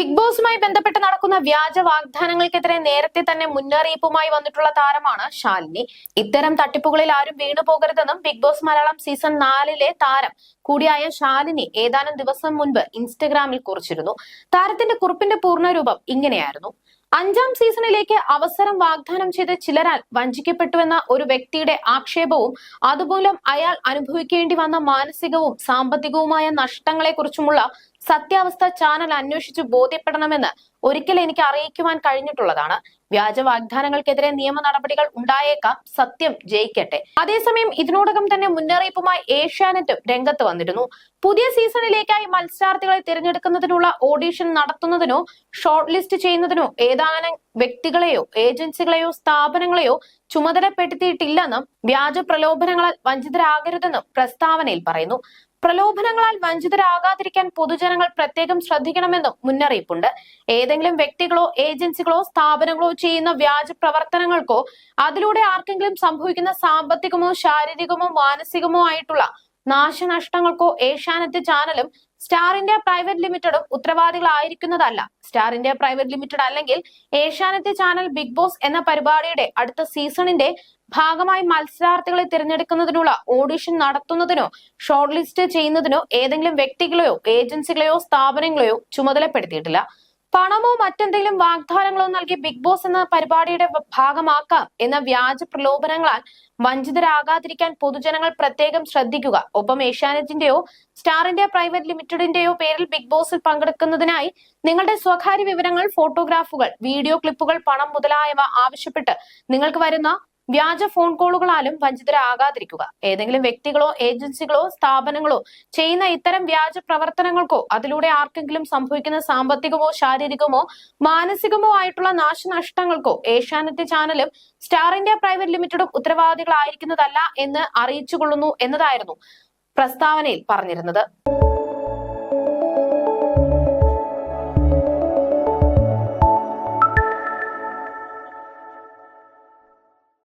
Big ബോസുമായി ബന്ധപ്പെട്ട് നടക്കുന്ന വ്യാജ വാഗ്ദാനങ്ങൾക്കെതിരെ നേരത്തെ തന്നെ മുന്നറിയിപ്പുമായി വന്നിട്ടുള്ള താരമാണ് ശാലിനി. ഇത്തരം തട്ടിപ്പുകളിൽ ആരും വീണു പോകരുതെന്നും ബിഗ് ബോസ് മലയാളം സീസൺ നാലിലെ താരം കൂടിയായ ശാലിനി ഏതാനും ദിവസം മുൻപ് ഇൻസ്റ്റഗ്രാമിൽ കുറിച്ചിരുന്നു. താരത്തിന്റെ കുറിപ്പിന്റെ പൂർണരൂപം ഇങ്ങനെയായിരുന്നു. അഞ്ചാം സീസണിലേക്ക് അവസരം വാഗ്ദാനം ചെയ്ത് ചിലരാൽ വഞ്ചിക്കപ്പെട്ടുവെന്ന ഒരു വ്യക്തിയുടെ ആക്ഷേപവും അതുമൂലം അയാൾ അനുഭവിക്കേണ്ടി വന്ന മാനസികവും സാമ്പത്തികവുമായ നഷ്ടങ്ങളെക്കുറിച്ചുമുള്ള സത്യാവസ്ഥ ചാനൽ അന്വേഷിച്ചു ബോധ്യപ്പെടണമെന്ന് ഒരിക്കൽ എനിക്ക് അറിയിക്കുവാൻ കഴിഞ്ഞിട്ടുള്ളതാണ്. വ്യാജ വാഗ്ദാനങ്ങൾക്കെതിരെ നിയമ നടപടികൾ ഉണ്ടായേക്കാം. സത്യം ജയിക്കട്ടെ. അതേസമയം ഇതിനോടകം തന്നെ മുന്നറിയിപ്പുമായി ഏഷ്യാനെറ്റും രംഗത്ത് വന്നിരുന്നു. പുതിയ സീസണിലേക്കായി മത്സരാർത്ഥികളെ തിരഞ്ഞെടുക്കുന്നതിനുള്ള ഓഡീഷൻ നടത്തുന്നതിനോ ഷോർട്ട് ലിസ്റ്റ് ചെയ്യുന്നതിനോ ഏതാനും വ്യക്തികളെയോ ഏജൻസികളെയോ സ്ഥാപനങ്ങളെയോ ചുമതലപ്പെടുത്തിയിട്ടില്ലെന്നും വ്യാജ പ്രലോഭനങ്ങളാൽ വഞ്ചിതരാകരുതെന്നും പ്രസ്താവനയിൽ പറയുന്നു. പ്രലോഭനങ്ങളാൽ വഞ്ചിതരാകാതിരിക്കാൻ പൊതുജനങ്ങൾ പ്രത്യേകം ശ്രദ്ധിക്കണമെന്നും മുന്നറിയിപ്പുണ്ട്. ഏതെങ്കിലും വ്യക്തികളോ ഏജൻസികളോ സ്ഥാപനങ്ങളോ ചെയ്യുന്ന വ്യാജ പ്രവർത്തനങ്ങൾക്കോ അതിലൂടെ ആർക്കെങ്കിലും സംഭവിക്കുന്ന സാമ്പത്തികമോ ശാരീരികമോ മാനസികമോ ആയിട്ടുള്ള നാശനഷ്ടങ്ങൾക്കോ ഏഷ്യാനെറ്റ് ചാനലും സ്റ്റാർ ഇന്ത്യ പ്രൈവറ്റ് ലിമിറ്റഡും ഉത്തരവാദികളായിരിക്കുന്നതല്ല. സ്റ്റാർ ഇന്ത്യ പ്രൈവറ്റ് ലിമിറ്റഡ് അല്ലെങ്കിൽ ഏഷ്യാനെറ്റ് ചാനൽ ബിഗ് ബോസ് എന്ന പരിപാടിയുടെ അടുത്ത സീസണിന്റെ ഭാഗമായി മത്സരാർത്ഥികളെ തിരഞ്ഞെടുക്കുന്നതിനുള്ള ഓഡിഷൻ നടത്തുന്നതിനോ ഷോർട്ട് ലിസ്റ്റ് ചെയ്യുന്നതിനോ ഏതെങ്കിലും വ്യക്തികളെയോ ഏജൻസികളെയോ സ്ഥാപനങ്ങളെയോ ചുമതലപ്പെടുത്തിയിട്ടില്ല. പണമോ മറ്റെന്തെങ്കിലും വാഗ്ദാനങ്ങളോ നൽകി ബിഗ് ബോസ് എന്ന പരിപാടിയുടെ ഭാഗമാക്കാം എന്ന വ്യാജ പ്രലോഭനങ്ങളാൽ വഞ്ചിതരാകാതിരിക്കാൻ പൊതുജനങ്ങൾ പ്രത്യേകം ശ്രദ്ധിക്കുക. ഒപ്പം ഏഷ്യാനെറ്റിന്റെയോ സ്റ്റാർ ഇന്ത്യ പ്രൈവറ്റ് ലിമിറ്റഡിന്റെയോ പേരിൽ ബിഗ് ബോസിൽ പങ്കെടുക്കുന്നതിനായി നിങ്ങളുടെ സ്വകാര്യ വിവരങ്ങൾ ഫോട്ടോഗ്രാഫുകൾ വീഡിയോ ക്ലിപ്പുകൾ പണം മുതലായവ ആവശ്യപ്പെട്ട് നിങ്ങൾക്ക് വരുന്ന വ്യാജ ഫോൺ കോളുകളാലും വഞ്ചിതരാകാതിരിക്കുക. ഏതെങ്കിലും വ്യക്തികളോ ഏജൻസികളോ സ്ഥാപനങ്ങളോ ചെയ്യുന്ന ഇത്തരം വ്യാജ പ്രവർത്തനങ്ങൾക്കോ അതിലൂടെ ആർക്കെങ്കിലും സംഭവിക്കുന്ന സാമ്പത്തികമോ ശാരീരികമോ മാനസികമോ ആയിട്ടുള്ള നാശനഷ്ടങ്ങൾക്കോ ഏഷ്യാനെറ്റ് ചാനലും സ്റ്റാർ ഇന്ത്യ പ്രൈവറ്റ് ലിമിറ്റഡും ഉത്തരവാദികളായിരിക്കുന്നതല്ല എന്ന് അറിയിച്ചുകൊള്ളുന്നു എന്നതായിരുന്നു പ്രസ്താവനയിൽ പറഞ്ഞിരുന്നത്.